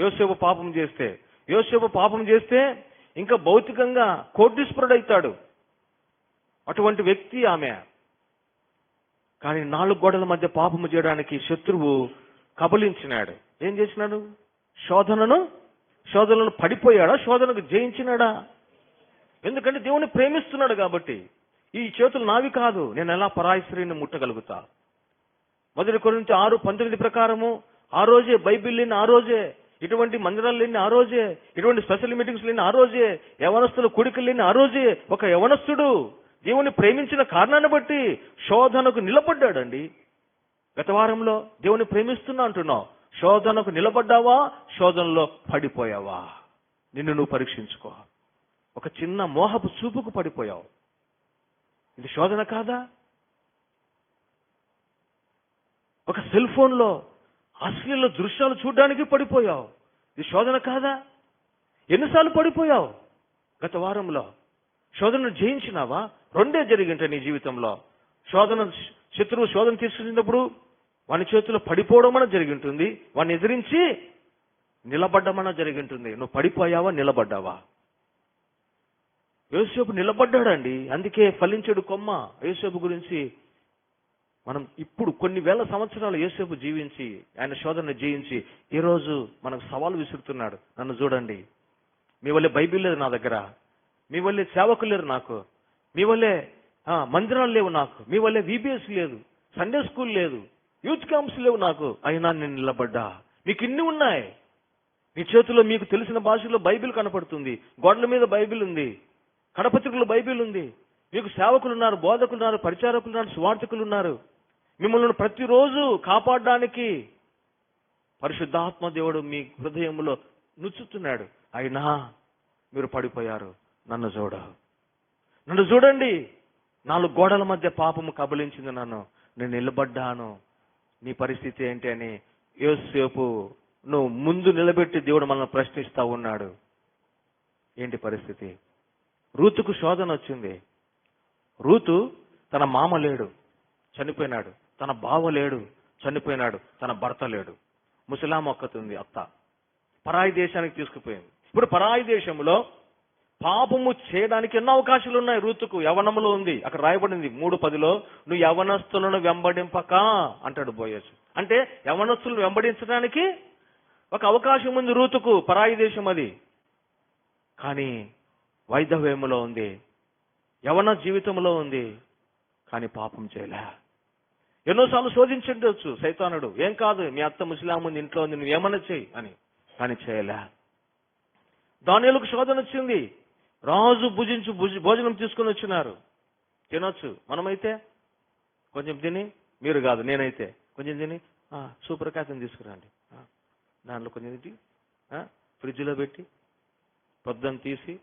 యోసేపు పాపం చేస్తే యోసేపు పాపం చేస్తే ఇంకా భౌతికంగా కోటీశ్వరుడైతాడు. అటువంటి వ్యక్తి ఆమె. కానీ నాలుగు గోడల మధ్య పాపము చేయడానికి శత్రువు కబలించినాడు. ఏం చేసినాడు? శోధనను శోధనను పడిపోయాడా? శోధనకు జయించినాడా? ఎందుకంటే దేవుని ప్రేమిస్తున్నాడు కాబట్టి. ఈ చేతులు నావి కాదు. నేను ఎలా పరాయి ముట్టగలుగుతా? మొదటి కొరింథీ ఆరు పంతొమ్మిది ప్రకారము ఆ రోజే బైబిల్ని ఆ రోజే ఇటువంటి మందిరాలు లేని ఆ రోజే ఇటువంటి స్పెషల్ మీటింగ్స్ లేని ఆ రోజే యవనస్తుల కూడికలు లేని ఆ రోజే ఒక యవనస్తుడు దేవుని ప్రేమించిన కారణాన్ని బట్టి శోధనకు నిలబడ్డాడండి. గత వారంలో దేవుని ప్రేమిస్తున్నా అంటున్నావు. శోధనకు నిలబడ్డావా? శోధనలో పడిపోయావా? నిన్ను నువ్వు పరీక్షించుకో. ఒక చిన్న మోహపు చూపుకు పడిపోయావు. ఇది శోధన కాదా? ఒక సెల్ ఫోన్లో అశ్లీల దృశ్యాలు చూడడానికి పడిపోయావు. ఇది శోధన కాదా? ఎన్నిసార్లు పడిపోయావు? గత వారంలో. శోధనను జయించినావా? రెండే జరిగింటాయి నీ జీవితంలో. శోధన శత్రువు శోధన తీసుకున్నప్పుడు వాని చేతిలో పడిపోవడం అన్న జరిగింటుంది. వాడిని ఎదిరించి నిలబడ్డమన్నా జరిగింటుంది. నువ్వు పడిపోయావా? నిలబడ్డావా? యోసేపు నిలబడ్డాడండి. అందుకే ఫలించడు కొమ్మ యోసేపు గురించి మనం ఇప్పుడు కొన్ని వేల సంవత్సరాలు యోసేపు జీవించి ఆయన శోధన జయించి ఈరోజు మనకు సవాలు విసురుతున్నాడు. నన్ను చూడండి. మీ వల్లే బైబిల్ లేదు నా దగ్గర. మీ వల్లే సేవకులు లేరు నాకు. మీ వల్లే మందిరాలు లేవు నాకు. మీ వల్లే విబిఎస్ లేదు. సండే స్కూల్ లేదు. యూత్ క్యాంప్స్ లేవు నాకు. అయినా నేను నిలబడ్డా. మీకు ఇన్ని ఉన్నాయి. మీ చేతిలో మీకు తెలిసిన భాషలో బైబిల్ కనపడుతుంది. గోడల మీద బైబిల్ ఉంది. కడపత్రికలో బైబిల్ ఉంది. మీకు సేవకులు ఉన్నారు బోధకులు ఉన్నారు పరిచారకులు ఉన్నారు స్వార్థకులు ఉన్నారు మిమ్మల్ని ప్రతిరోజు కాపాడడానికి పరిశుద్ధాత్మ దేవుడు మీ హృదయంలో నుచ్చుతున్నాడు. అయినా మీరు పడిపోయారు నన్ను చూడ. నన్ను చూడండి నాలుగు గోడల మధ్య పాపము కబలించింది నన్ను. నేను నిలబడ్డాను. నీ పరిస్థితి ఏంటి అని యోసేపు నువ్వు ముందు నిలబెట్టి దేవుడు మనల్ని ప్రశ్నిస్తా ఉన్నాడు. ఏంటి పరిస్థితి? రూతుకు శోధన వచ్చింది. రూతు తన మామ లేడు చనిపోయినాడు. తన బావ లేడు చనిపోయినాడు. తన భర్త లేడు. ముసలాం ఒక్కతుంది అత్త. పరాయి దేశానికి తీసుకుపోయింది. ఇప్పుడు పరాయి దేశంలో పాపము చేయడానికి ఎన్నో అవకాశాలు ఉన్నాయి రూతుకు. యవనములో ఉంది. అక్కడ రాయబడింది మూడు పదిలో నువ్వు యవనస్తులను వెంబడింపక అంటాడు బోయస్. అంటే యవనస్తులను వెంబడించడానికి ఒక అవకాశం ఉంది రూతుకు పరాయి దేశం అది. కానీ వైధవ్యములో ఉంది. యవన జీవితంలో ఉంది కానీ పాపం చేయలే. ఎన్నోసార్లు శోధించుండొచ్చు సైతానుడు. ఏం కాదు మీ అత్త ముస్లాం ఉంది ఇంట్లో ఉంది నువ్వు ఏమన్నా చేయి అని. కానీ చేయలే. దానిలకు శోధన వచ్చింది. రాజు భుజించు భోజనం తీసుకుని వచ్చినారు. తినొచ్చు. మనమైతే కొంచెం తిని మీరు కాదు నేనైతే కొంచెం తిని సూపర్ కాతం తీసుకురండి. దానిలో దాంట్లో కొంచెం తిట్టి ఫ్రిడ్జ్లో పెట్టి పొద్దున్న తీసి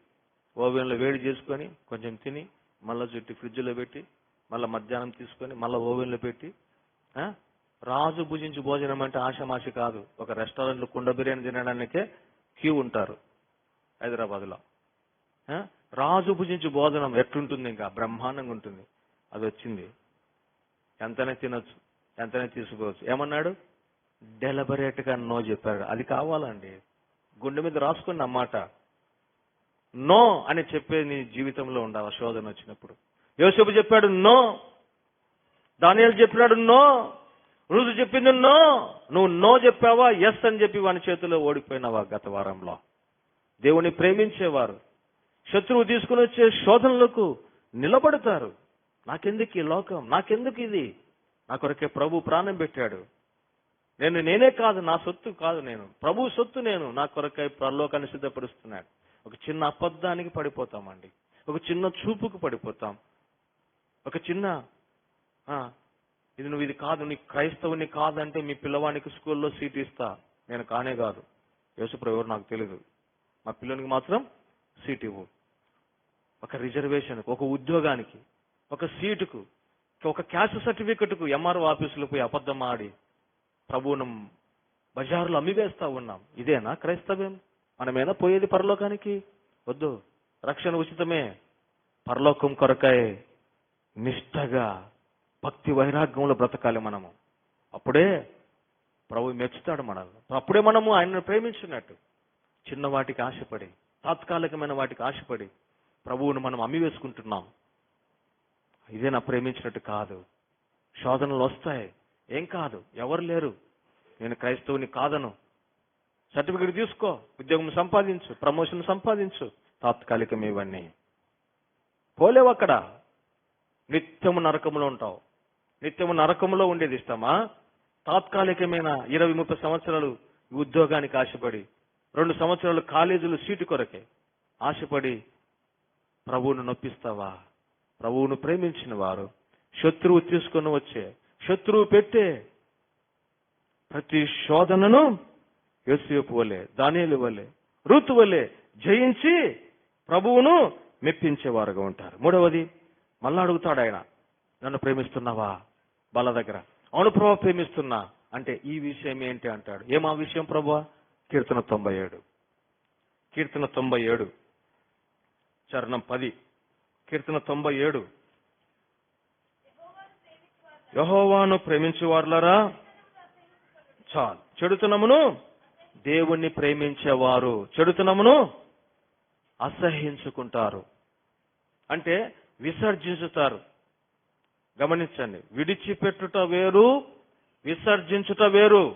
ఓవెన్లో వేడి చేసుకొని కొంచెం తిని మళ్ళీ చుట్టి ఫ్రిడ్జ్లో పెట్టి మళ్ళీ మధ్యాహ్నం తీసుకొని మళ్ళీ ఓవెన్లో పెట్టి రాజు భుజించి భోజనం అంటే ఆశమాషి కాదు. ఒక రెస్టారెంట్లో కుండ బిర్యానీ తినడానికే క్యూ ఉంటారు హైదరాబాద్లో. రాజు భుజించి భోజనం ఎట్లుంటుంది ఇంకా? బ్రహ్మాండంగా ఉంటుంది. అది వచ్చింది. ఎంతనే తినొచ్చు ఎంతనే తీసుకోవచ్చు. ఏమన్నాడు? డెలబరేట్గా నో చెప్పాడు. అది కావాలండి. గుండె మీద రాసుకున్న అన్నమాట నో అని చెప్పే నీ జీవితంలో ఉండాలి శోధన వచ్చినప్పుడు. యోసేపు చెప్పాడు నో. దానియాలు చెప్పినాడు నో. రుజు చెప్పింది నో. నువ్వు నో చెప్పావా? ఎస్ అని చెప్పి వాని చేతిలో ఓడిపోయినావా గత వారంలో. దేవుని ప్రేమించేవారు. శత్రువు తీసుకుని వచ్చే శోధనలకు నిలబడతారు. నాకెందుకు ఈ లోకం? నాకెందుకు ఇది? నా కొరకే ప్రభు ప్రాణం పెట్టాడు. నేను నేనే కాదు నా సొత్తు కాదు నేను. ప్రభు సొత్తు నేను. నా కొరకై ప్రలోకాన్ని సిద్ధపరుస్తున్నాడు. ఒక చిన్న అబద్ధానికి పడిపోతామండి. ఒక చిన్న చూపుకు పడిపోతాం. ఒక చిన్న ఇది నువ్వు ఇది కాదు నీ క్రైస్తవుని కాదంటే మీ పిల్లవానికి స్కూల్లో సీట్ ఇస్తా. నేను కానే కాదు. యేసుప్రభు ఎవరు నాకు తెలియదు మా పిల్లనికి మాత్రం సీట్ ఇవ్వు. ఒక రిజర్వేషన్కు ఒక ఉద్యోగానికి ఒక సీటుకు ఒక క్యాస్ట్ సర్టిఫికెట్కు ఎంఆర్ఓ ఆఫీసులో పోయి అబద్ధం ఆడి ప్రభువును బజారులో అమ్మివేస్తా ఉన్నాం. ఇదేనా క్రైస్తవ్యం? మనమేనా పోయేది పరలోకానికి? వద్దు. రక్షణ ఉచితమే. పరలోకం కొరకై నిష్టగా భక్తి వైరాగ్యంలో బ్రతకాలి మనము. అప్పుడే ప్రభు మెచ్చుతాడు మనల్ని. అప్పుడే మనము ఆయనను ప్రేమించినట్టు చిన్న వాటికి ఆశపడి తాత్కాలికమైన వాటికి ఆశపడి ప్రభువును మనం అమ్మి వేసుకుంటున్నాం ఇదే నా ప్రేమించినట్టు కాదు. శోధనలు వస్తాయి. ఏం కాదు. ఎవరు లేరు. నేను క్రైస్తవుని కాదను. సర్టిఫికెట్ తీసుకో ఉద్యోగం సంపాదించు ప్రమోషన్ సంపాదించు తాత్కాలికం ఇవన్నీ పోలేవు అక్కడ. నిత్యము నరకములో ఉంటావు. నిత్యము నరకంలో ఉండేది ఇష్టమా? తాత్కాలికమైన ఇరవై ముప్పై సంవత్సరాలు ఉద్యోగానికి ఆశపడి రెండు సంవత్సరాలు కాలేజీలు సీటు కొరకే ఆశపడి ప్రభువును నొప్పిస్తావా? ప్రభువును ప్రేమించిన వారు శత్రువు తీసుకొని వచ్చే శత్రువు పెట్టే ప్రతి శోధనను యోసేపు వలె దానేలు వలె ఋతు వలె జయించి ప్రభువును మెప్పించేవారుగా ఉంటారు. మూడవది మళ్ళా అడుగుతాడు ఆయన నన్ను ప్రేమిస్తున్నావా? బల దగ్గర. అవును ప్రభు ప్రేమిస్తున్నా. అంటే ఈ విషయం ఏంటి అంటాడు. ఏం ఆ విషయం ప్రభు? కీర్తన తొంభై ఏడు. కీర్తన తొంభై ఏడు చరణం పది. కీర్తన తొంభై ఏడు. యహోవాను ప్రేమించేవారులరా చాలు. చెడుతనమును దేవుణ్ణి ప్రేమించేవారు చెడుతనమును అసహించుకుంటారు అంటే విసర్జించుతారు. గమనించండి విడిచిపెట్టుట వేరు విసర్జించుట వేరు.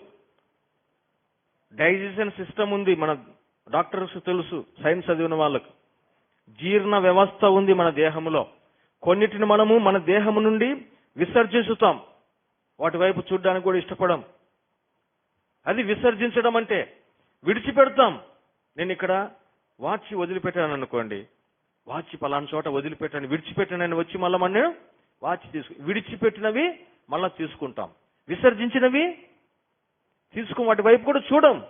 డైజెషన్ సిస్టమ్ ఉంది మన డాక్టర్స్ తెలుసు సైన్స్ చదివిన వాళ్ళకు. జీర్ణ వ్యవస్థ ఉంది మన దేహంలో. కొన్నిటిని మనము మన దేహము నుండి విసర్జించుతాం. వాటి వైపు చూడడానికి కూడా ఇష్టపడం. అది విసర్జించడం అంటే విడిచిపెడతాం. నేను ఇక్కడ వాచ్ వదిలిపెట్టాను అనుకోండి వాచ్ పలానా చోట వదిలిపెట్టాను విడిచిపెట్టానని వచ్చి మళ్ళీ మన వాచ్ తీసుకు విడిచిపెట్టినవి మళ్ళా తీసుకుంటాం. విసర్జించినవి తీసుకుని వాటి వైపు కూడా చూడం.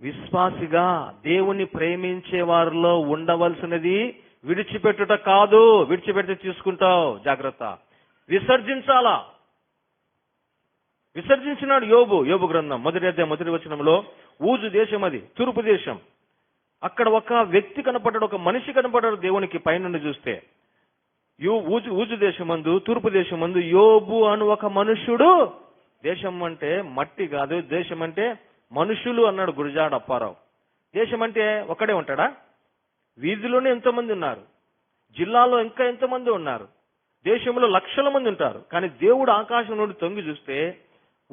విశ్వాసిగా దేవుని ప్రేమించే వారిలో ఉండవలసినది విడిచిపెట్టుట కాదు. విడిచిపెడితే తీసుకుంటావు. జాగ్రత్త. విసర్జించాలా? విసర్జించినాడు యోబు యోబు గ్రంథం మొదటి అధ్యాయం మొదటి వచనంలో ఊజు దేశం అది తూర్పు దేశం. అక్కడ ఒక వ్యక్తి కనపడ్డాడు ఒక మనిషి కనపడ్డాడు దేవునికి పైనుండి చూస్తే. యో ఊజు ఊజు దేశమందు తూర్పు దేశమందు యోబు అను ఒక మనుష్యుడు. దేశం అంటే మట్టి కాదు దేశం అంటే మనుషులు అన్నాడు గురజాడ అప్పారావు. దేశం అంటే ఒకడే ఉంటాడా? వీధిలోనే ఎంతమంది ఉన్నారు. జిల్లాలో ఇంకా ఎంతమంది ఉన్నారు. దేశంలో లక్షల మంది ఉంటారు. కానీ దేవుడు ఆకాశం నుండి తొంగి చూస్తే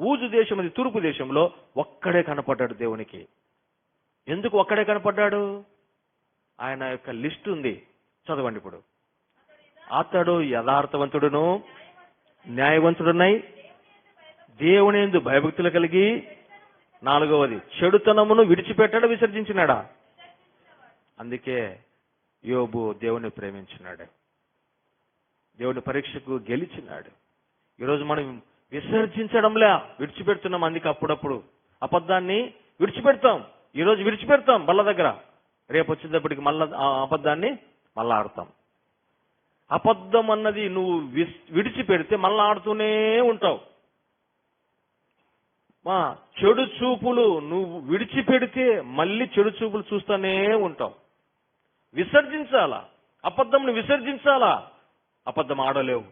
ఊజు దేశం అది తూర్పు దేశంలో ఒక్కడే కనపడ్డాడు దేవునికి. ఎందుకు ఒక్కడే కనపడ్డాడు? ఆయన యొక్క లిస్ట్ ఉంది. చదవండి ఇప్పుడు. అతడు యథార్థవంతుడును న్యాయవంతుడునై దేవుని ఎందు భయభక్తులు కలిగి నాలుగవది చెడుతనమును విడిచిపెట్టాడు విసర్జించినాడా? అందుకే యోబు దేవుని ప్రేమించినాడు. దేవుని పరీక్షకు గెలిచినాడు. ఈరోజు మనం విసర్జించడంలే విడిచిపెడుతున్నాం అందుకే అప్పుడప్పుడు. అబద్ధాన్ని విడిచిపెడతాం. ఈరోజు విడిచిపెడతాం బల్ల దగ్గర. రేపు వచ్చేటప్పటికి మళ్ళా అబద్ధాన్ని మళ్ళా ఆడతాం. అబద్ధం అన్నది నువ్వు విడిచిపెడితే మళ్ళా ఆడుతూనే ఉంటావు. మా చెడు చూపులు నువ్వు విడిచిపెడితే మళ్ళీ చెడు చూపులు చూస్తూనే ఉంటావు. విసర్జించాలా? అబద్ధంను విసర్జించాలా? అబద్ధం ఆడలేవు.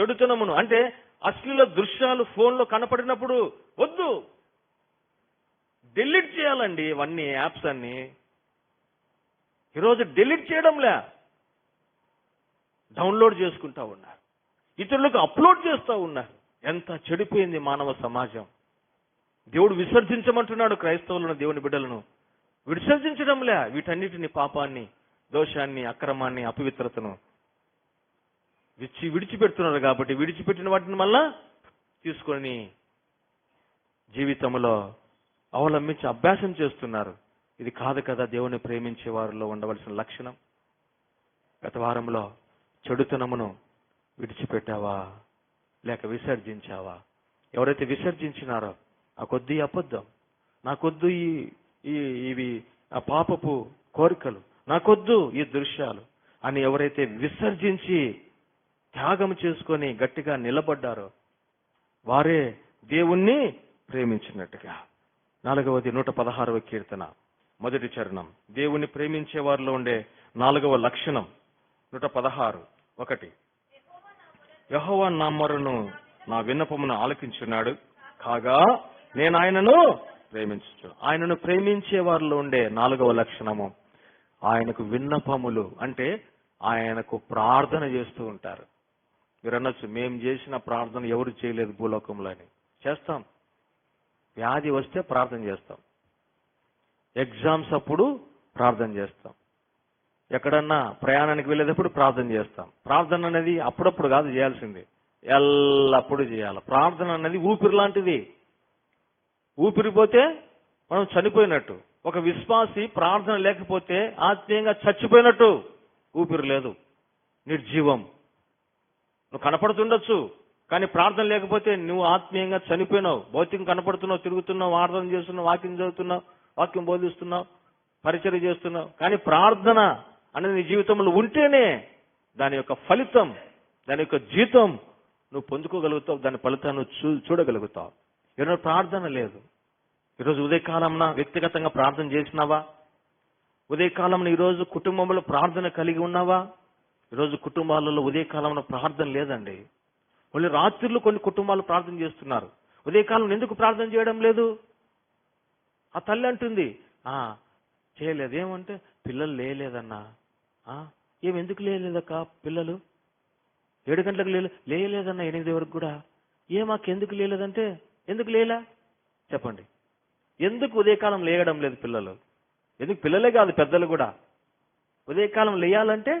చెడుతనమును అంటే అశ్లీల దృశ్యాలు ఫోన్లో కనపడినప్పుడు వద్దు. డిలీట్ చేయాలండి ఇవన్నీ యాప్స్ అన్ని. ఈరోజు డిలీట్ చేయడంలే. డౌన్లోడ్ చేసుకుంటా ఉన్నారు. ఇతరులకు అప్లోడ్ చేస్తూ ఉన్నారు. ఎంత చెడిపోయింది మానవ సమాజం. దేవుడు విసర్జించమంటున్నాడు క్రైస్తవులను దేవుని బిడ్డలను. విసర్జించడంలే వీటన్నిటిని పాపాన్ని దోషాన్ని అక్రమాన్ని అపవిత్రతను. విడిచి విడిచిపెడుతున్నారు కాబట్టి విడిచిపెట్టిన వాటిని మళ్ళా తీసుకొని జీవితంలో అవలంబించి అభ్యాసం చేస్తున్నారు. ఇది కాదు కదా దేవుని ప్రేమించే వారిలో ఉండవలసిన లక్షణం. గత వారంలో చెడుతనమును విడిచిపెట్టావా? లేక విసర్జించావా? ఎవరైతే విసర్జించినారో ఆ కొద్ది అబద్ధం నాకొద్దు ఈ ఈ ఇవి ఆ పాపపు కోరికలు నాకొద్దు ఈ దృశ్యాలు అని ఎవరైతే విసర్జించి త్యాగం చేసుకొని గట్టిగా నిలబడ్డారు వారే దేవుణ్ణి ప్రేమించినట్టుగా. నాలుగవది నూట పదహారవ కీర్తన. మొదటి చరణం. దేవుణ్ణి ప్రేమించే వారిలో ఉండే నాలుగవ లక్షణం. నూట పదహారు. ఒకటి. యహోవా నా నా విన్నపమును ఆలకించున్నాడు. కాగా నేను ఆయనను ప్రేమించు ఆయనను ప్రేమించే వారిలో ఉండే నాలుగవ లక్షణము. ఆయనకు విన్నపములు అంటే ఆయనకు ప్రార్థన చేస్తూ ఉంటారు. మీరు అనొచ్చు మేము చేసిన ప్రార్థన ఎవరు చేయలేదు భూలోకంలో అని. చేస్తాం. వ్యాధి వస్తే ప్రార్థన చేస్తాం. ఎగ్జామ్స్ అప్పుడు ప్రార్థన చేస్తాం. ఎక్కడన్నా ప్రయాణానికి వెళ్ళేటప్పుడు ప్రార్థన చేస్తాం. ప్రార్థన అనేది అప్పుడప్పుడు కాదు చేయాల్సింది. ఎల్లప్పుడూ చేయాలి. ప్రార్థన అనేది ఊపిరి లాంటిది. ఊపిరిపోతే మనం చనిపోయినట్టు. ఒక విశ్వాసి ప్రార్థన లేకపోతే ఆత్మీయంగా చచ్చిపోయినట్టు. ఊపిరి లేదు. నిర్జీవం. నువ్వు కనపడుతుండొచ్చు కానీ ప్రార్థన లేకపోతే నువ్వు ఆత్మీయంగా చనిపోయినావు. భౌతికం కనపడుతున్నావు తిరుగుతున్నావు ఆరాధన చేస్తున్నావు వాక్యం చదువుతున్నావు వాక్యం బోధిస్తున్నావు పరిచయం చేస్తున్నావు. కానీ ప్రార్థన అనేది నీ జీవితంలో ఉంటేనే దాని యొక్క ఫలితం దాని యొక్క జీతం నువ్వు పొందుకోగలుగుతావు దాని ఫలితాన్ని చూ చూడగలుగుతావు. ఈరోజు ప్రార్థన లేదు. ఈరోజు ఉదయకాలంన వ్యక్తిగతంగా ప్రార్థన చేసినావా? ఉదయకాలంలో ఈరోజు కుటుంబంలో ప్రార్థన కలిగి ఉన్నావా? ఈరోజు కుటుంబాలలో ఉదయకాలంలో ప్రార్థన లేదండి. మళ్ళీ రాత్రులు కొన్ని కుటుంబాలు ప్రార్థన చేస్తున్నారు. ఉదయకాలం ఎందుకు ప్రార్థన చేయడం లేదు? ఆ తల్లి అంటుంది ఆ చేయలేదు. ఏమంటే పిల్లలు లేలేదన్నా ఏం ఎందుకు లేలేదక్క పిల్లలు? ఏడు గంటలకు లేలే లేయలేదన్నా ఎనిమిది వరకు కూడా. ఏ మాకు ఎందుకు లేలేదంటే ఎందుకు లేలా చెప్పండి. ఎందుకు ఉదయకాలం లేయడం లేదు పిల్లలు? ఎందుకు పిల్లలే కాదు పెద్దలు కూడా? ఉదయకాలం లేయాలంటే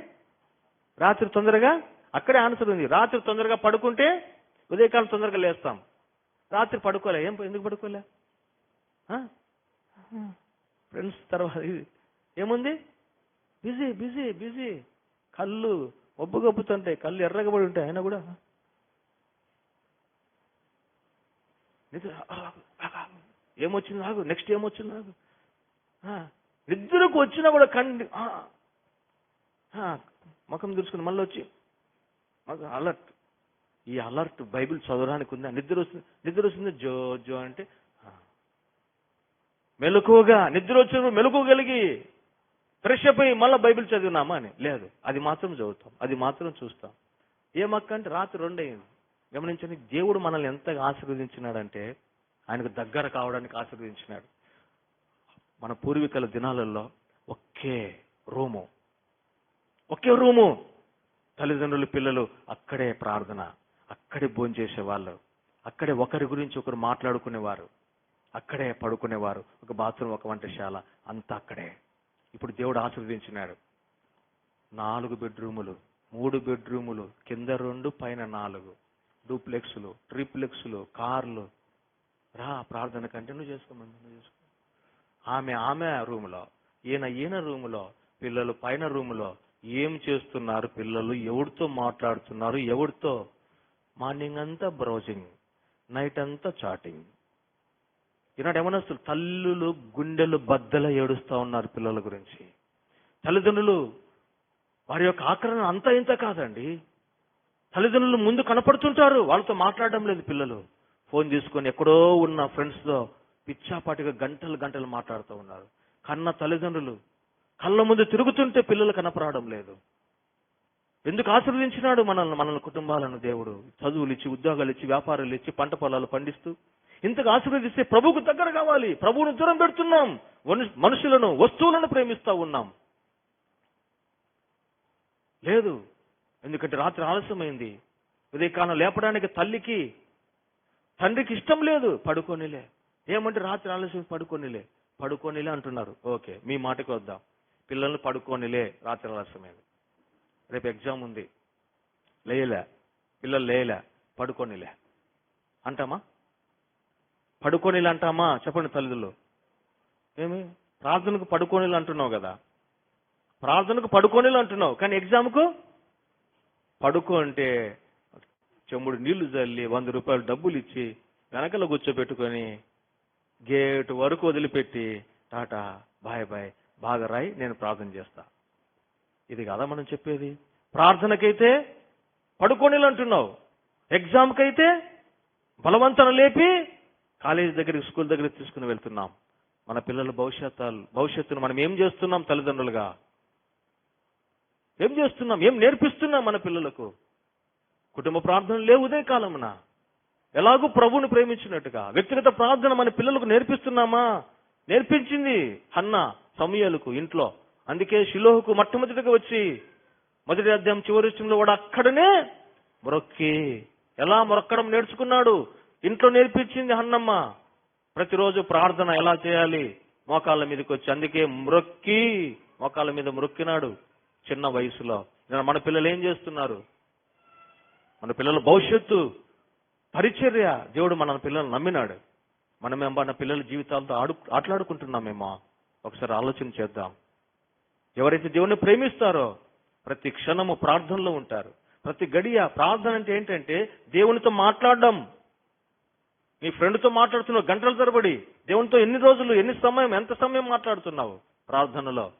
రాత్రి తొందరగా అక్కడే ఆన్సర్ ఉంది. రాత్రి తొందరగా పడుకుంటే ఉదయకాలం తొందరగా లేస్తాం. రాత్రి పడుకోలే. ఏం ఎందుకు పడుకోలే? ఫ్రెండ్స్ తర్వాత ఏముంది? Busy busy busy. కళ్ళు ఒబ్బు గబ్బుతుంటాయి కళ్ళు ఎర్రగా ఉంటాయి. అయినా కూడా. నిద్ర ఏమొచ్చింది నాకు నెక్స్ట్ ఏమొచ్చింది నాకు నిద్రకు వచ్చినా కూడా కండి ముఖం తెలుసుకుని మళ్ళీ వచ్చి మాకు అలర్ట్ ఈ అలర్ట్ బైబిల్ చదవడానికి ఉందా నిద్ర వస్తుంది నిద్ర వస్తుంది జో జో అంటే మెలకువగా నిద్ర వచ్చినప్పుడు మెలకువగలిగి ఫ్రెష్ అయిపోయి మళ్ళీ బైబిల్ చదివినామా అని. లేదు అది మాత్రం చదువుతాం అది మాత్రం చూస్తాం. ఏమక్క అంటే రాత్రి రెండు అయింది. గమనించండి దేవుడు మనల్ని ఎంతగా ఆశీర్వదించినాడంటే ఆయనకు దగ్గర కావడానికి ఆశీర్వదించినాడు. మన పూర్వీకుల దినాలలో ఒకే రూము. ఒకే రూము. తల్లిదండ్రులు పిల్లలు అక్కడే ప్రార్థన. అక్కడే భోంచేసేవాళ్ళు అక్కడే ఒకరి గురించి ఒకరు మాట్లాడుకునేవారు. అక్కడే పడుకునేవారు. ఒక బాత్రూమ్ ఒక వంటశాల అంతా అక్కడే. ఇప్పుడు దేవుడు ఆశీర్వదించినాడు. నాలుగు బెడ్రూములు మూడు బెడ్రూములు కింద రెండు పైన నాలుగు. డూప్లెక్స్లు ట్రిప్లెక్స్లు కార్లు. రా ప్రార్థన కంటిన్యూ చేసుకోమని చేసుకో. ఆమె ఆమె రూములో ఈయన ఈయన రూములో పిల్లలు పైన రూములో ఏం చేస్తున్నారు పిల్లలు? ఎవరితో మాట్లాడుతున్నారు? ఎవరితో? మార్నింగ్ అంతా బ్రౌజింగ్ నైట్ అంతా చాటింగ్. ఈనాడు ఏమనొస్తారు తల్లులు గుండెలు బద్దల ఏడుస్తూ ఉన్నారు పిల్లల గురించి. తల్లిదండ్రులు వారి యొక్క ఆకరణ అంతా ఇంత కాదండి. తల్లిదండ్రులు ముందు కనపడుతుంటారు వాళ్ళతో మాట్లాడడం లేదు పిల్లలు. ఫోన్ తీసుకొని ఎక్కడో ఉన్న ఫ్రెండ్స్తో పిచ్చాపాటిగా గంటలు గంటలు మాట్లాడుతూ ఉన్నారు. కన్న తల్లిదండ్రులు కళ్ళ ముందు తిరుగుతుంటే పిల్లలు కనపరావడం లేదు. ఎందుకు ఆశీర్వదించినాడు మనల్ని మనల్ని కుటుంబాలను దేవుడు? చదువులు ఇచ్చి ఉద్యోగాలు ఇచ్చి వ్యాపారాలు ఇచ్చి పంట పొలాలు పండిస్తూ. ఇంతకు ఆశీర్వదిస్తే ప్రభువుకు దగ్గర కావాలి. ప్రభువును దూరం పెడుతున్నాం. మనుషులను వస్తువులను ప్రేమిస్తా ఉన్నాం. లేదు. ఎందుకంటే రాత్రి ఆలస్యమైంది. ఉదయకాలం లేపడానికి తల్లికి తండ్రికి ఇష్టం లేదు. పడుకోనిలే. ఏమంటే రాత్రి ఆలస్యం పడుకోనిలే. పడుకోనిలే అంటున్నారు. ఓకే మీ మాటకి వద్దాం. పిల్లల్ని పడుకోనిలే రాత్రి ఆలస్యమైంది రేపు ఎగ్జామ్ ఉంది. లేయలే. పిల్లలు లేయలే. పడుకోనిలే. అంటామా? పడుకోనిలే అంటామా? చెప్పండి తల్లిదండ్రులు. ఏమి? ప్రార్థనకు పడుకోనిలు అంటున్నావు కదా. ప్రార్థనకు పడుకోనిలు అంటున్నావు. కానీ ఎగ్జామ్కు? పడుకో అంటే చెమ్ముడు నీళ్ళు చల్లి వంద రూపాయలు డబ్బులు ఇచ్చి వెనకలో కూర్చోబెట్టుకొని గేటు వరకు వదిలిపెట్టి టాటా బాయ్ బాయ్ బాగా రాయి నేను ప్రార్థన చేస్తా. ఇది కదా మనం చెప్పేది? ప్రార్థనకైతే పడుకోనిలు అంటున్నావు. ఎగ్జామ్కైతే బలవంతన లేపి కాలేజీ దగ్గరికి స్కూల్ దగ్గరికి తీసుకుని వెళ్తున్నాం. మన పిల్లల భవిష్యత్తు భవిష్యత్తును మనం ఏం చేస్తున్నాం తల్లిదండ్రులుగా? ఏం చేస్తున్నాం? ఏం నేర్పిస్తున్నాం మన పిల్లలకు? కుటుంబ ప్రార్థనలు లేవు ఉదయ కాలమున. ఎలాగూ ప్రభువుని ప్రేమించినట్టుగా వ్యక్తిగత ప్రార్థన మన పిల్లలకు నేర్పిస్తున్నామా? నేర్పించింది హన్న. సమయాలకు ఇంట్లో. అందుకే శిలోహకు మొట్టమొదటిగా వచ్చి మొదటి అధ్యాయం చివరి విషయంలో కూడా అక్కడనే మొరొక్కి. ఎలా మొరక్కడం నేర్చుకున్నాడు? ఇంట్లో నేర్పించింది అన్నమ్మ. ప్రతిరోజు ప్రార్థన ఎలా చేయాలి? మోకాళ్ళ మీదకి వచ్చి. అందుకే మొరొక్కి మోకాళ్ళ మీద మ్రొక్కినాడు చిన్న వయసులో. మన పిల్లలు ఏం చేస్తున్నారు? మన పిల్లల భవిష్యత్తు పరిచర్య. దేవుడు మన పిల్లల్ని నమ్మినాడు. మనమేమో మన పిల్లల జీవితాలతో ఆడు ఆటలాడుకుంటున్నామేమో. ఒకసారి ఆలోచన చేద్దాం. ఎవరైతే దేవుని ప్రేమిస్తారో ప్రతి క్షణము ప్రార్థనలో ఉంటారు. ప్రతి గడియ ప్రార్థన అంటే ఏంటంటే దేవునితో మాట్లాడడం. నీ ఫ్రెండ్తో మాట్లాడుతున్నావు గంటల తరబడి. దేవునితో ఎన్ని రోజులు ఎన్ని సమయం ఎంత సమయం మాట్లాడుతున్నావు ప్రార్థనలో?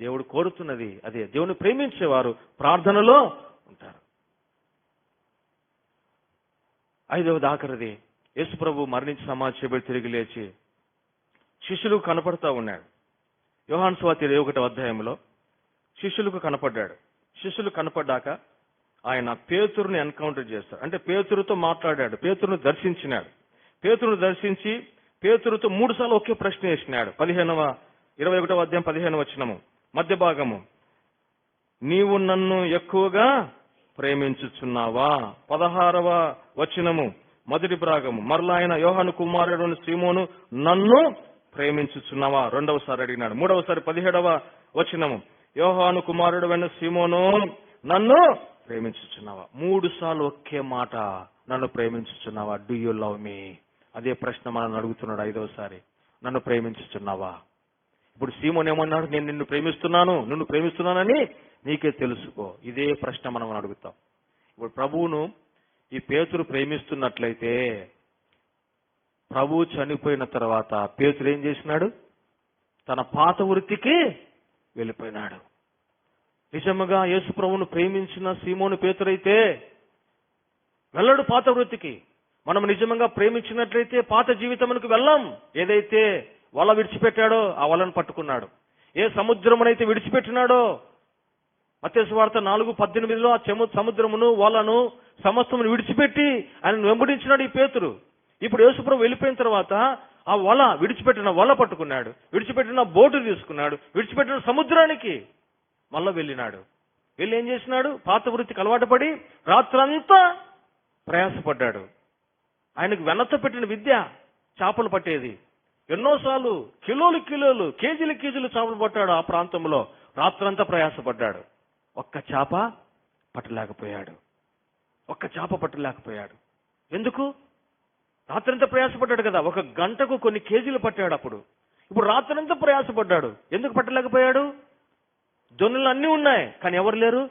దేవుడు కోరుతున్నది అదే. దేవుని ప్రేమించేవారు ప్రార్థనలో ఉంటారు. ఐదవది ఆఖరిది యేసుప్రభు మరణించి సమాజ తిరిగి లేచి శిష్యులు కనపడతా ఉన్నాడు. యోహాన్ స్వాతి ఇరవై ఒకటో అధ్యాయంలో శిష్యులకు కనపడ్డాడు. శిష్యులు కనపడ్డాక ఆయన పేతురుని ఎన్కౌంటర్ చేస్తాడు. అంటే పేతురుతో మాట్లాడాడు. పేతురును దర్శించినాడు. పేతురును దర్శించి పేతురుతో మూడు సార్లు ఒకే ప్రశ్న వేసినాడు. పదిహేనవ ఇరవై ఒకటవ అధ్యాయం పదిహేను వచనము. మధ్య భాగము. నీవు నన్ను ఎక్కువగా ప్రేమించుచున్నావా? పదహారవ వచనము. మొదటి భాగము. మరలా ఆయన యోహాను కుమారుడు శ్రీమోను నన్ను ప్రేమించుచున్నావా? రెండవసారి అడిగినాడు. మూడవసారి పదిహేడవ వచనము. యోహాను కుమారుడు వెన్న సీమోను నన్ను ప్రేమించుచున్నావా? మూడు సార్లు ఒకే మాట నన్ను ప్రేమించుచున్నావా? డూ యూ లవ్ మీ అదే ప్రశ్న మనం అడుగుతున్నాడు ఐదవసారి. నన్ను ప్రేమించుచున్నావా? ఇప్పుడు సీమోన్ ఏమన్నాడు? నేను నిన్ను ప్రేమిస్తున్నాను నిన్ను ప్రేమిస్తున్నానని నీకే తెలుసుకో. ఇదే ప్రశ్న మనం అడుగుతాం. ఇప్పుడు ప్రభువును ఈ పేతురు ప్రేమిస్తున్నట్లయితే ప్రభు చనిపోయిన తర్వాత పేతురు ఏం చేసినాడు? తన పాత వృత్తికి వెళ్ళిపోయినాడు. నిజముగా యేసు ప్రభును ప్రేమించిన సీమోను పేతురైతే వెళ్ళడు పాత వృత్తికి. మనం నిజంగా ప్రేమించినట్లయితే పాత జీవితమునకు వెళ్ళాం. ఏదైతే వల విడిచిపెట్టాడో ఆ వలను పట్టుకున్నాడు. ఏ సముద్రమునైతే విడిచిపెట్టినాడో మత్స్య వార్త నాలుగు పద్దెనిమిదిలో ఆ సముద్రమును వలను సమస్తమును విడిచిపెట్టి ఆయన వెంబడించినాడు ఈ పేతురు. ఇప్పుడు యేసుప్రభు వెళ్ళిపోయిన తర్వాత ఆ వల విడిచిపెట్టిన వల పట్టుకున్నాడు. విడిచిపెట్టిన బోటు తీసుకున్నాడు. విడిచిపెట్టిన సముద్రానికి మళ్ళా వెళ్ళినాడు. వెళ్ళి ఏం చేసినాడు? పాత వృత్తికి అలవాటు పడి రాత్రంతా ప్రయాసపడ్డాడు. ఆయనకు వెనత పెట్టిన విద్య చేపలు పట్టేది. ఎన్నోసార్లు కిలోలు కిలోలు కేజీలు కేజీలు చేపలు పట్టాడు ఆ ప్రాంతంలో. రాత్రంతా ప్రయాసపడ్డాడు. ఒక్క చేప పట్టలేకపోయాడు. ఒక్క చేప పట్టలేకపోయాడు. ఎందుకు? రాత్రంతా ప్రయాసపడ్డాడు కదా. ఒక గంటకు కొన్ని కేజీలు పట్టాడు అప్పుడు. ఇప్పుడు రాత్రంతా ప్రయాసపడ్డాడు. ఎందుకు పట్టలేకపోయాడు? జొన్నలు అన్నీ ఉన్నాయి కానీ ఎవరు లేరు?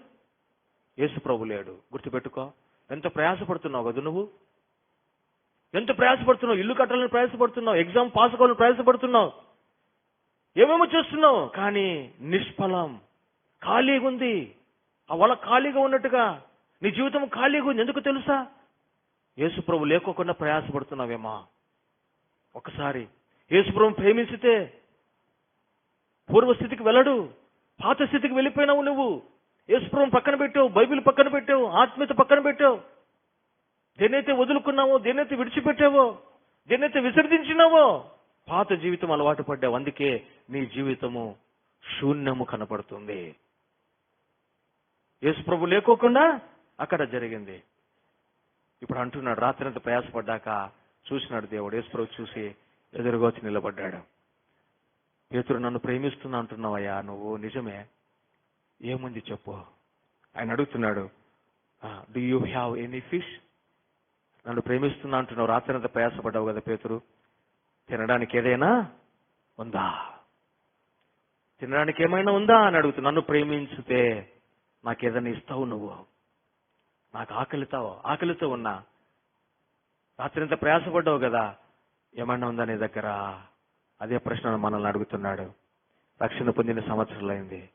యేసు ప్రభు లేడు. గుర్తుపెట్టుకో. ఎంత ప్రయాసపడుతున్నావు కదా నువ్వు? ఎంత ప్రయాసపడుతున్నావు? ఇల్లు కట్టాలని ప్రయాసపడుతున్నావు? ఎగ్జామ్ పాస్ కావాలని ప్రయాసపడుతున్నావు? ఏమేమో చేస్తున్నావు? కానీ నిష్ఫలం. ఖాళీగా ఉంది ఆ వల ఖాళీగా ఉన్నట్టుగా. నీ జీవితం ఖాళీగా ఉంది. ఎందుకు తెలుసా? యేసుప్రభు లేకోకుండా ప్రయాసపడుతున్నావేమా? ఒకసారి యేసుప్రభు ప్రేమించితే పూర్వస్థితికి వెళ్ళడు పాత స్థితికి వెళ్ళిపోయినావు నువ్వు. యేసుప్రభు పక్కన పెట్టావు బైబిల్ పక్కన పెట్టావు ఆత్మీయత పక్కన పెట్టావు. దేనైతే వదులుకున్నావో దేనైతే విడిచిపెట్టావో దేనైతే విసర్జించినావో పాత జీవితం అలవాటు పడ్డావు. అందుకే నీ జీవితము శూన్యము కనపడుతుంది. యేసుప్రభు లేకోకుండా అక్కడ జరిగింది. ఇప్పుడు అంటున్నాడు రాత్రి ప్రయాసపడ్డాక చూసినాడు దేవుడు యేసుప్రభు చూసి ఎదురుగా నిలబడ్డాడు. పేతురు నన్ను ప్రేమిస్తున్నా అంటున్నావయ్యా నువ్వు నిజమే? ఏముంది చెప్పు? ఆయన అడుగుతున్నాడు do you have any fish నన్ను ప్రేమిస్తున్నా అంటున్నావు రాత్రంతా ప్రయాసపడ్డావు కదా పేతురు. తినడానికి ఏదైనా ఉందా? తినడానికి ఏమైనా ఉందా? అని అడుగుతు నన్ను ప్రేమించితే నాకేదైనా ఇస్తావు నువ్వు? నాకు ఆకలితో ఆకలితో ఉన్నా రాత్రి ఇంత ప్రయాసపడ్డావు కదా ఏమన్నా ఉందా నీ దగ్గర? అదే ప్రశ్న మనల్ని అడుగుతున్నాడు. రక్షణ పొందిన సంవత్సరాలైంది.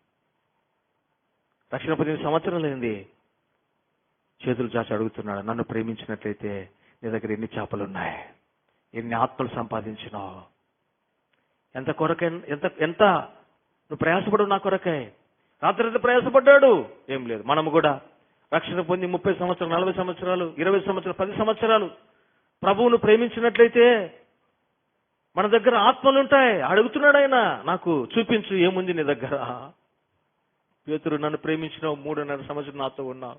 రక్షణ పొందిన సంవత్సరాలైంది. చేతులు చాచి అడుగుతున్నాడు నన్ను ప్రేమించినట్లయితే నీ దగ్గర ఎన్ని చేపలు ఉన్నాయి ఎన్ని ఆత్మలు సంపాదించినావు? ఎంత కొరకై ఎంత ఎంత? నువ్వు ప్రయాసపడు నా కొరకై. రాత్రి ఎంత ప్రయాసపడ్డాడు? ఏం లేదు మనము కూడా రక్షణ పొంది ముప్పై సంవత్సరాలు నలభై సంవత్సరాలు ఇరవై సంవత్సరాలు పది సంవత్సరాలు ప్రభువును ప్రేమించినట్లయితే మన దగ్గర ఆత్మలు ఉంటాయి. అడుగుతున్నాడు ఆయన నాకు చూపించు ఏముంది నీ దగ్గర? పేతురు నన్ను ప్రేమించినావు మూడున్నర సంవత్సరం నాతో ఉన్నావు.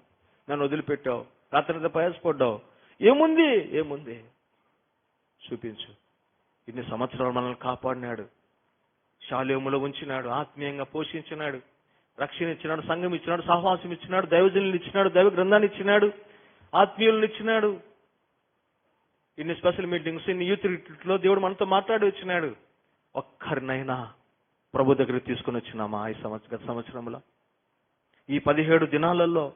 నన్ను వదిలిపెట్టావు. రాత్రి ప్రయాసపడ్డావు. ఏముంది? ఏముంది? చూపించు. ఇన్ని సంవత్సరాలు మనల్ని కాపాడినాడు. శాల్యములో ఉంచినాడు. ఆత్మీయంగా పోషించినాడు. రక్షణ ఇచ్చినాడు సంఘం ఇచ్చినాడు సహవాసం ఇచ్చినాడు దైవజనులు ఇచ్చినాడు దైవ గ్రంథాన్ని ఇచ్చినాడు ఆత్మీయులను ఇచ్చినాడు ఇన్ని స్పెషల్ మీటింగ్స్ ఇన్ని యూత్లో దేవుడు మనతో మాట్లాడి వచ్చినాడు. ఒక్కరినైనా ప్రభు దగ్గరికి తీసుకుని వచ్చినామా ఈ సంవత్సర గత సంవత్సరంలో? ఈ పదిహేడు దినాలలో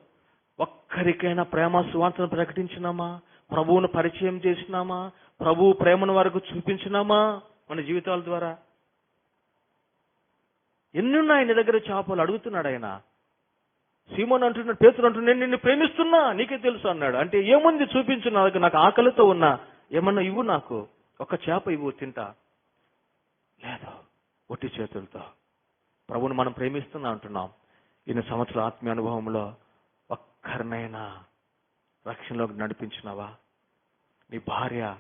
ఒక్కరికైనా ప్రేమ సువార్తను ప్రకటించినామా? ప్రభువును పరిచయం చేసినామా? ప్రభువు ప్రేమను వరకు చూపించినామా? మన జీవితాల ద్వారా? ఎన్నున్నాయి నీ దగ్గర చేపలు అడుగుతున్నాడు ఆయన. సీమోన్ అంటున్నాడు పేతురు అంటున్నాడు నేను నిన్ను ప్రేమిస్తున్నా నీకే తెలుసు అన్నాడు. అంటే ఏముంది చూపించు నా దగ్గర నాకు ఆకలితో ఉన్నా ఏమన్నా ఇవ్వు నాకు? ఒక చేప ఇవ్వు తింటా. లేదు ఒట్టి చేతులతో. ప్రభుని మనం ప్రేమిస్తున్నా అంటున్నాం. ఇన్ని సంవత్సరాల ఆత్మీయ అనుభవంలో ఒక్కరినైనా రక్షణలోకి నడిపించినావా? నీ భార్య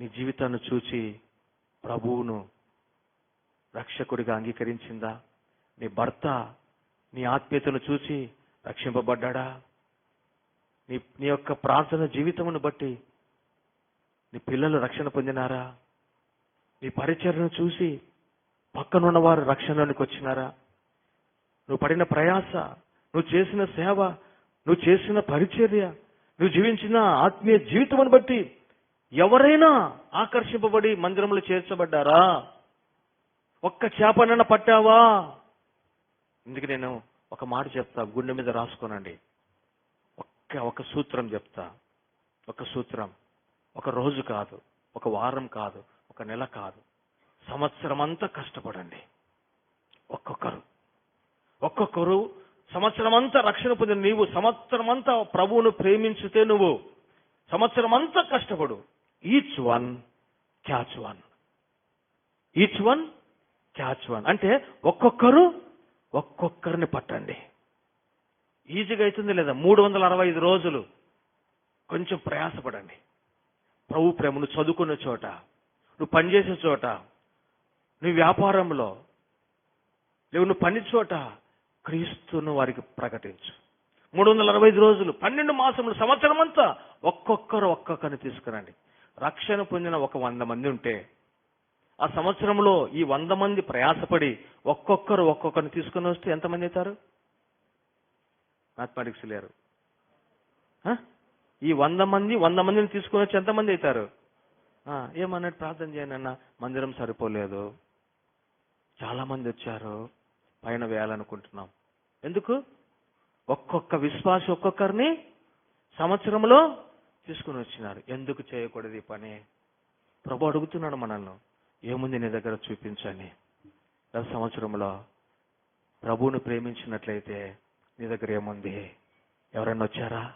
నీ జీవితాన్ని చూచి ప్రభువును రక్షకుడిగా అంగీకరించిందా? నీ భర్త నీ ఆత్మీయతను చూసి రక్షింపబడ్డా నీ నీ యొక్క ప్రార్థన జీవితమును బట్టి నీ పిల్లలు రక్షణ పొందినారా? నీ పరిచర్ను చూసి పక్కనున్న వారు రక్షణలోనికి వచ్చినారా? నువ్వు పడిన ప్రయాస నువ్వు చేసిన సేవ నువ్వు చేసిన పరిచర్య నువ్వు జీవించిన ఆత్మీయ జీవితమును బట్టి ఎవరైనా ఆకర్షింపబడి మందిరంలో చేర్చబడ్డారా? ఒక్క చేపనన్న పట్టావా? ఇందుకు నేను ఒక మాట చెప్తా గుండె మీద రాసుకోనండి. ఒక్క ఒక సూత్రం చెప్తా. ఒక సూత్రం. ఒక రోజు కాదు ఒక వారం కాదు ఒక నెల కాదు. సంవత్సరం అంతా కష్టపడండి. ఒక్కొక్కరు. ఒక్కొక్కరు సంవత్సరం అంతా రక్షణ పొందిన నీవు సంవత్సరం అంతా ప్రభువును ప్రేమించితే నువ్వు సంవత్సరం అంతా కష్టపడు. Each one catch one each one catch one. అంటే ఒక్కొక్కరు ఒక్కొక్కరిని పట్టండి. ఈజీగా అవుతుంది లేదా? మూడు వందల అరవై ఐదు రోజులు కొంచెం ప్రయాసపడండి. ప్రభు ప్రేమ నువ్వు చదువుకున్న చోట నువ్వు పనిచేసే చోట నువ్వు వ్యాపారంలో లేవు నువ్వు పని చోట క్రీస్తును వారికి ప్రకటించు. మూడు వందల అరవై ఐదు రోజులు పన్నెండు మాసములు సంవత్సరం అంతా ఒక్కొక్కరు ఒక్కొక్కరిని తీసుకురండి. రక్షణ పొందిన ఒక వంద మంది ఉంటే ఆ సంవత్సరంలో ఈ వంద మంది ప్రయాసపడి ఒక్కొక్కరు ఒక్కొక్కరిని తీసుకుని వస్తే ఎంతమంది అవుతారు? మ్యాథమెటిక్స్ లేరు. ఈ వంద మంది వంద మందిని తీసుకుని వచ్చి ఎంతమంది అవుతారు? ఏమన్నట్టు ప్రార్థన చేయనన్న మందిరం సరిపోలేదు. చాలా మంది వచ్చారు. పైన వేయాలనుకుంటున్నాం. ఎందుకు? ఒక్కొక్క విశ్వాసం ఒక్కొక్కరిని సంవత్సరంలో తీసుకుని వచ్చినారు. ఎందుకు చేయకూడదు ఈ పని? ప్రభు అడుగుతున్నాడు మనల్ని. ఏముంది నీ దగ్గర చూపించని గత సంవత్సరంలో ప్రభువును ప్రేమించినట్లయితే నీ దగ్గర ఏముంది? ఎవరైనా వచ్చారా?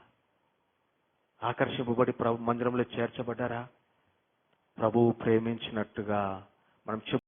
ఆకర్షింపబడి ప్రభు మందిరంలో చేర్చబడ్డారా? ప్రభువు ప్రేమించినట్టుగా మనం చెప్పు